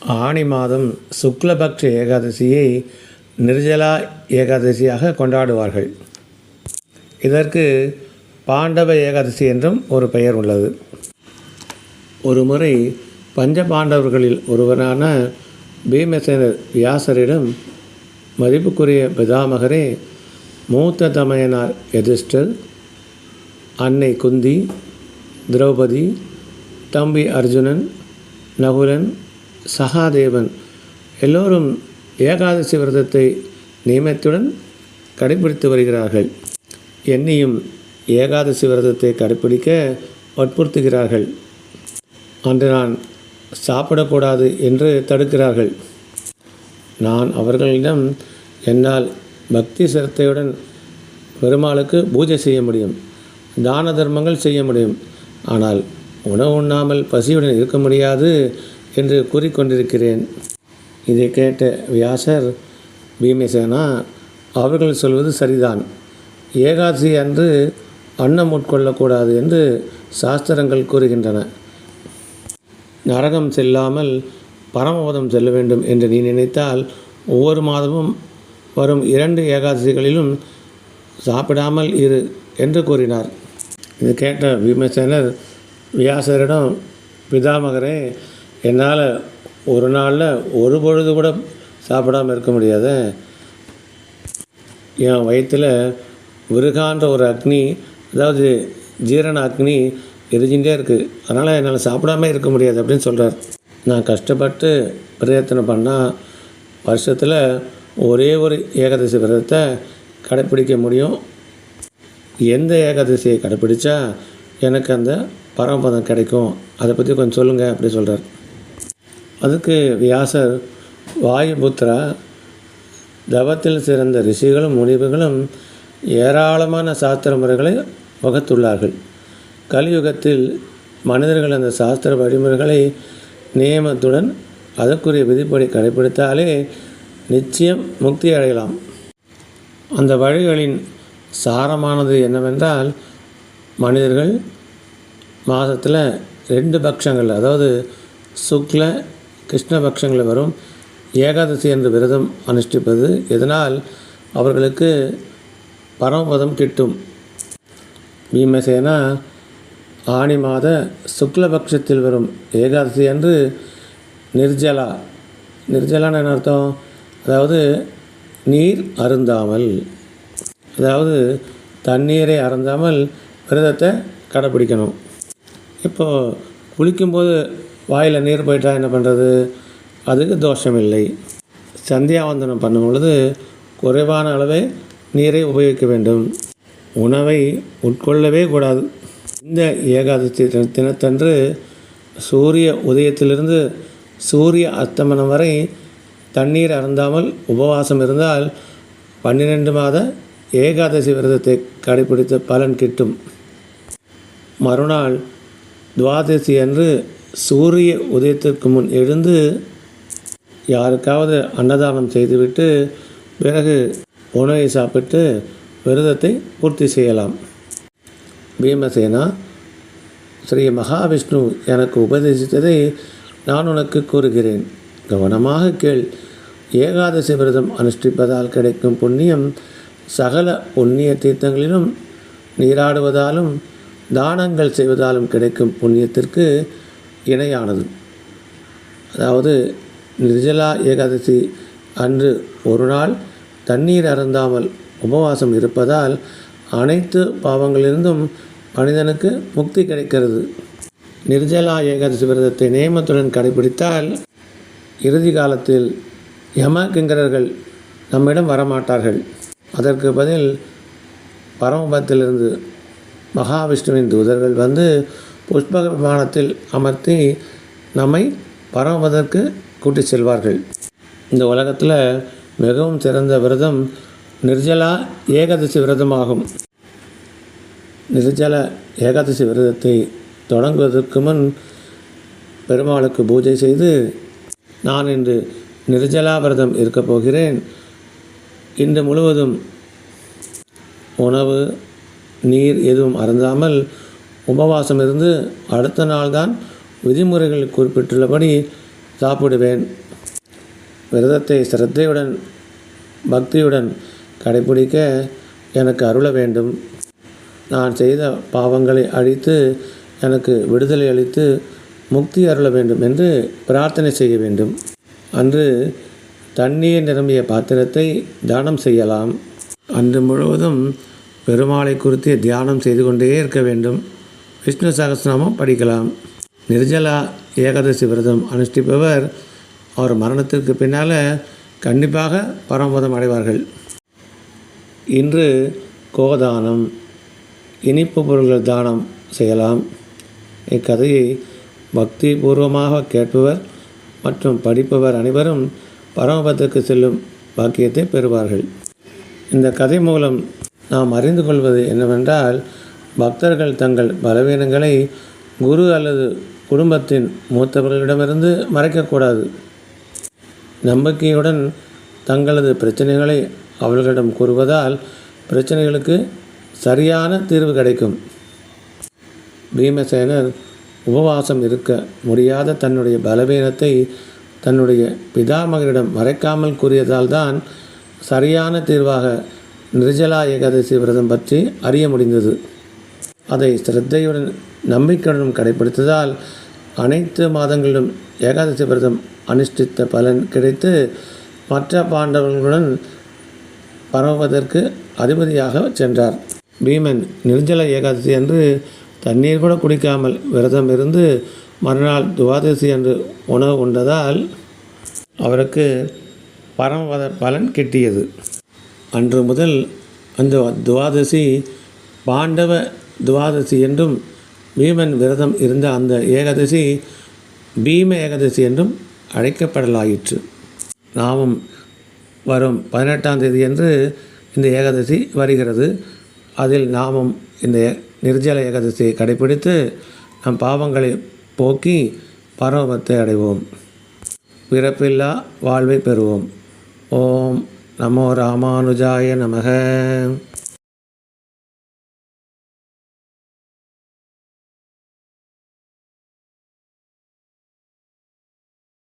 ஆனி மாதம் சுக்லபக்ஷ ஏகாதசியை நிர்ஜலா ஏகாதசியாக கொண்டாடுவார்கள். இதற்கு பாண்டவ ஏகாதசி என்றும் ஒரு பெயர் உள்ளது. ஒரு முறை பஞ்ச பாண்டவர்களில் ஒருவரான பீமசேனர் வியாசரிடம் மதிப்புக்குரிய பிதாமகரே மூத்த தமையனார் எதிர்ஷ்டர் அன்னை குந்தி திரௌபதி தம்பி அர்ஜுனன் நகுலன் சகாதேவன் எல்லோரும் ஏகாதசி விரதத்தை நியமத்துடன் கடைபிடித்து வருகிறார்கள். என்னையும் ஏகாதசி விரதத்தை கடைப்பிடிக்க வற்புறுத்துகிறார்கள். அன்று நான் சாப்பிடக்கூடாது என்று தடுக்கிறார்கள். நான் அவர்களிடம் என்னால் பக்தி சிரத்தையுடன் பெருமாளுக்கு பூஜை செய்ய முடியும் தான தர்மங்கள் செய்ய முடியும். ஆனால் உணவு உண்ணாமல் பசியுடன் இருக்க முடியாது. என்று கூறிக்கொண்டிருக்கிறேன். இதை கேட்ட வியாசர் பீமசேனா அவர்கள் சொல்வது சரிதான். ஏகாதசி அன்று அன்னம் உட்கொள்ளக்கூடாது என்று சாஸ்திரங்கள் கூறுகின்றன. நரகம் செல்லாமல் பரமபதம் செல்ல வேண்டும் என்று நீ நினைத்தால் ஒவ்வொரு மாதமும் வரும் இரண்டு ஏகாதசிகளிலும் சாப்பிடாமல் இரு என்று கூறினார். இது கேட்ட பீமசேனர் வியாசரிடம் பிதாமகரே என்னால் ஒரு நாளில் ஒரு பொழுது கூட சாப்பிடாமல் இருக்க முடியாத. என் வயிற்றில் விருகான்ற ஒரு அக்னி அதாவது ஜீரண அக்னி எரிஞ்சுட்டே இருக்குது அதனால் என்னால் சாப்பிடாம இருக்க முடியாது அப்படின்னு சொல்கிறார் நான் கஷ்டப்பட்டு பிரயத்தனம் பண்ணால் வருஷத்தில் ஒரே ஒரு ஏகாதசி விரதத்தை கடைப்பிடிக்க முடியும். எந்த ஏகாதசியை கடைப்பிடிச்சா எனக்கு அந்த பரமபதம் கிடைக்கும். அதை பற்றி கொஞ்சம் சொல்லுங்கள் அப்படி சொல்கிறார் அதுக்கு வியாசர் வாயுபுத்திரா தவத்தில் சிறந்த ரிஷிகளும் முனிவுகளும் ஏராளமான சாஸ்திர முறைகளை வகுத்துள்ளார்கள். கலியுகத்தில் மனிதர்கள் அந்த சாஸ்திர வழிமுறைகளை நியமத்துடன் அதற்குரிய விதிப்படி கடைப்பிடித்தாலே நிச்சயம் முக்தி அடையலாம். அந்த வழிகளின் சாரமானது என்னவென்றால் மனிதர்கள் மாதத்தில் ரெண்டு பட்சங்கள் அதாவது சுக்ல கிருஷ்ணபக்ஷங்களில் வரும். ஏகாதசி என்ற விரதம் அனுஷ்டிப்பது. இதனால் அவர்களுக்கு பரமபதம் கிட்டும். பீமசேனா ஆணி மாத சுக்லபக்ஷத்தில் வரும். ஏகாதசி அன்று நிர்ஜலா. நிர்ஜலான்னு என்ன அர்த்தம்? அதாவது நீர் அருந்தாமல். அதாவது தண்ணீரை அருந்தாமல் விரதத்தை கடைப்பிடிக்கணும். இப்போது குளிக்கும்போது வாயில் நீர் போயிட்டா என்ன பண்ணுறது அதுக்கு தோஷம் இல்லை சந்தியாவந்தனம் பண்ணும் பொழுது குறைவான அளவே நீரை உபயோகிக்க வேண்டும். உணவை உட்கொள்ளவே கூடாது. இந்த ஏகாதசி தின- தினத்தன்று சூரிய உதயத்திலிருந்து சூரிய அஸ்தமனம் வரை தண்ணீர் அருந்தாமல் உபவாசம் இருந்தால் பன்னிரெண்டு மாத ஏகாதசி விரதத்தை கடைபிடித்த பலன் கிட்டும். மறுநாள் துவாதசி அன்று சூரிய உதயத்திற்கு முன் எழுந்து யாருக்காவது அன்னதானம் செய்துவிட்டு பிறகு உணவை சாப்பிட்டு விரதத்தை பூர்த்தி செய்யலாம். பீமசேனா ஸ்ரீ மகாவிஷ்ணு எனக்கு உபதேசித்ததை நான் உனக்கு கூறுகிறேன். கவனமாக கேள். ஏகாதசி விரதம் அனுஷ்டிப்பதால் கிடைக்கும் புண்ணியம் சகல புண்ணிய தீர்த்தங்களிலும் நீராடுவதாலும் தானங்கள் செய்வதாலும் கிடைக்கும் புண்ணியத்திற்கு இணையானது. அதாவது நிர்ஜலா ஏகாதசி அன்று ஒரு நாள் தண்ணீர் அருந்தாமல் உபவாசம் இருப்பதால் அனைத்து பாவங்களிலிருந்தும் மனிதனுக்கு முக்தி கிடைக்கிறது. நிர்ஜலா ஏகாதசி விரதத்தை நியமத்துடன் கடைபிடித்தால் இறுதி காலத்தில் யம கிங்கரர்கள் நம்மிடம் வரமாட்டார்கள். அதற்கு பதில் பரமபத்திலிருந்து மகாவிஷ்ணுவின் தூதர்கள் வந்து புஷ்ப விமானத்தில் அமர்த்தி நம்மை பரமபதற்கு கூட்டி செல்வார்கள். இந்த உலகத்தில் மிகவும் சிறந்த விரதம் நிர்ஜலா ஏகாதசி விரதமாகும். நிர்ஜல ஏகாதசி விரதத்தை தொடங்குவதற்கு முன் பெருமாளுக்கு பூஜை செய்து நான் இன்று நிர்ஜலா விரதம் இருக்கப் போகிறேன். இன்று முழுவதும் உணவு நீர் எதுவும் அருந்தாமல் உபவாசம் இருந்து அடுத்த நாள்தான் விதிமுறைகள் குறிப்பிட்டுள்ளபடி சாப்பிடுவேன். விரதத்தை சிரத்தையுடன் பக்தியுடன் கடைபிடிக்க எனக்கு அருள வேண்டும். நான் செய்த பாவங்களை அழித்து எனக்கு விடுதலை அளித்து முக்தி அருள வேண்டும் என்று பிரார்த்தனை செய்ய வேண்டும். அன்று தண்ணீர் நிரம்பிய பாத்திரத்தை தானம் செய்யலாம். அன்று முழுவதும் பெருமாளை குறித்து தியானம் செய்து கொண்டே இருக்க வேண்டும். விஷ்ணு சகசிரநாமம் படிக்கலாம். நிர்ஜலா ஏகாதசி விரதம் அனுஷ்டிப்பவர் அவர் மரணத்திற்கு பின்னால் கண்டிப்பாக பரமபதம் அடைவார்கள். இன்று கோதானம் இனிப்பு பொருள்கள் தானம் செய்யலாம். இக்கதையை பக்தி பூர்வமாக கேட்பவர் மற்றும் படிப்பவர் அனைவரும் பரமபதத்துக்கு செல்லும் பாக்கியத்தை பெறுவார்கள். இந்த கதை மூலம் நாம் அறிந்து கொள்வது என்னவென்றால் பக்தர்கள் தங்கள் பலவீனங்களை குரு அல்லது குடும்பத்தின் மூத்தவர்களிடமிருந்து மறைக்கக்கூடாது. நம்பிக்கையுடன் தங்களது பிரச்சனைகளை அவர்களிடம் கூறுவதால் பிரச்சனைகளுக்கு சரியான தீர்வு கிடைக்கும். பீமசேனர் உபவாசம் இருக்க முடியாத தன்னுடைய பலவீனத்தை தன்னுடைய பிதாமகரிடம் மறைக்காமல் கூறியதால் தான் சரியான தீர்வாக நிர்ஜலா ஏகாதசி விரதம் பற்றி அறிய முடிந்தது. அதை சிரத்தையுடன் நம்பிக்கையுடன் கடைபிடித்ததால் அனைத்து மாதங்களிலும் ஏகாதசி விரதம் அனுஷ்டித்த பலன் கிடைத்து மற்ற பாண்டவர்களுடன் பரவுவதற்கு அதிபதியாக சென்றார். பீமன் நிர்ஜல ஏகாதசி அன்று தண்ணீர் கூட குடிக்காமல் விரதம் இருந்து மறுநாள் துவாதசி அன்று உணவு உண்டதால் அவருக்கு பரமவத பலன் கிட்டியது. அன்று முதல் அந்த துவாதசி பாண்டவ துவாதசி என்றும் பீமன் விரதம் இருந்த அந்த ஏகாதசி பீம ஏகாதசி என்றும் அழைக்கப்படலாயிற்று. நாமும் வரும் பதினெட்டாம் தேதி என்று இந்த ஏகாதசி வருகிறது. அதில் நாமும் இந்த நிர்ஜல ஏகாதசியை கடைபிடித்து நம் பாவங்களை போக்கி பரமபத்தை அடைவோம். பிறப்பில்லா வாழ்வை பெறுவோம். ஓம் நமோ ராமானுஜாய நமக.